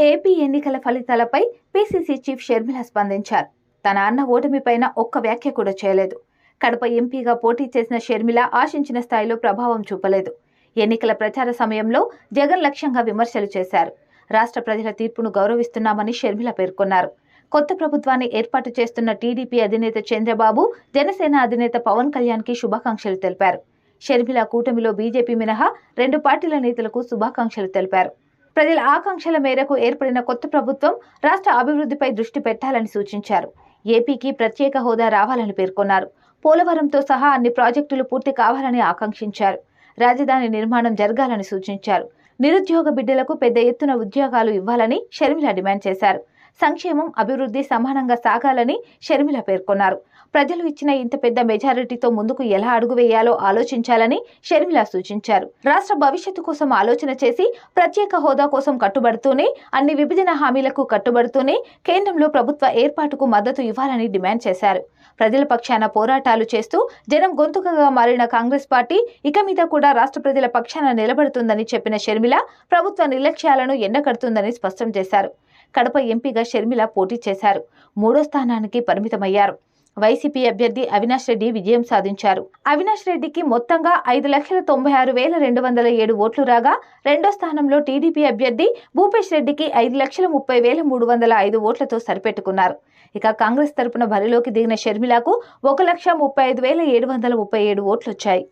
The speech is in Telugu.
ఏపీ ఎన్నికల ఫలితాలపై పీసీసీ చీఫ్ షర్మిల స్పందించారు. తన అన్న ఓటమిపైన ఒక్క వ్యాఖ్య కూడా చేయలేదు. కడప ఎంపీగా పోటీ చేసిన షర్మిల ఆశించిన స్థాయిలో ప్రభావం చూపలేదు. ఎన్నికల ప్రచార సమయంలో జగన్ లక్ష్యంగా విమర్శలు చేశారు. రాష్ట్ర ప్రజల తీర్పును గౌరవిస్తున్నామని షర్మిల పేర్కొన్నారు. కొత్త ప్రభుత్వాన్ని ఏర్పాటు చేస్తున్న టీడీపీ అధినేత చంద్రబాబు జనసేన అధినేత పవన్ కళ్యాణ్కి శుభాకాంక్షలు తెలిపారు. షర్మిల కూటమిలో బీజేపీ మినహా రెండు పార్టీల నేతలకు శుభాకాంక్షలు తెలిపారు. ప్రజల ఆకాంక్షల మేరకు ఏర్పడిన కొత్త ప్రభుత్వం రాష్ట్ర అభివృద్ధిపై దృష్టి పెట్టాలని సూచించారు. ఏపీకి ప్రత్యేక హోదా రావాలని పేర్కొన్నారు. పోలవరంతో సహా అన్ని ప్రాజెక్టులు పూర్తి కావాలని ఆకాంక్షించారు. రాజధాని నిర్మాణం జరగాలని సూచించారు. నిరుద్యోగ బిడ్డలకు పెద్ద ఎత్తున ఉద్యోగాలు ఇవ్వాలని షర్మిల డిమాండ్ చేశారు. సంక్షేమం అభివృద్ధి సమానంగా సాగాలని షర్మిల పేర్కొన్నారు. ప్రజలు ఇచ్చిన ఇంత పెద్ద మెజారిటీతో ముందుకు ఎలా అడుగు వేయాలో ఆలోచించాలని షర్మిల సూచించారు. రాష్ట్ర భవిష్యత్తు కోసం ఆలోచన చేసి ప్రత్యేక హోదా కోసం కట్టుబడుతూనే అన్ని విభజన హామీలకు కట్టుబడుతూనే కేంద్రంలో ప్రభుత్వ ఏర్పాటుకు మద్దతు ఇవ్వాలని డిమాండ్ చేశారు. ప్రజల పక్షాన పోరాటాలు చేస్తూ జనం గొంతుకగా మారిన కాంగ్రెస్ పార్టీ ఇక మీద కూడా రాష్ట్ర ప్రజల పక్షాన నిలబడుతుందని చెప్పిన షర్మిల ప్రభుత్వ నిర్లక్ష్యాలను ఎండకడుతుందని స్పష్టం చేశారు. కడప ఎంపీగా షర్మిల పోటీ చేశారు. మూడో స్థానానికి పరిమితమయ్యారు. వైసీపీ అభ్యర్థి అవినాష్ రెడ్డి విజయం సాధించారు. అవినాష్ రెడ్డికి మొత్తంగా ఐదు లక్షల తొంభై ఆరు వేల రెండు వందల ఏడు ఓట్లు రాగా రెండో స్థానంలో టీడీపీ అభ్యర్థి భూపేష్ రెడ్డికి ఐదు లక్షల ముప్పై వేల మూడు వందల ఐదు ఓట్లతో సరిపెట్టుకున్నారు. ఇక కాంగ్రెస్ తరపున బరిలోకి దిగిన షర్మిలకు ఒక లక్ష ముప్పై ఐదు వేల ఏడు వందల ముప్పై ఏడు ఓట్లొచ్చాయి.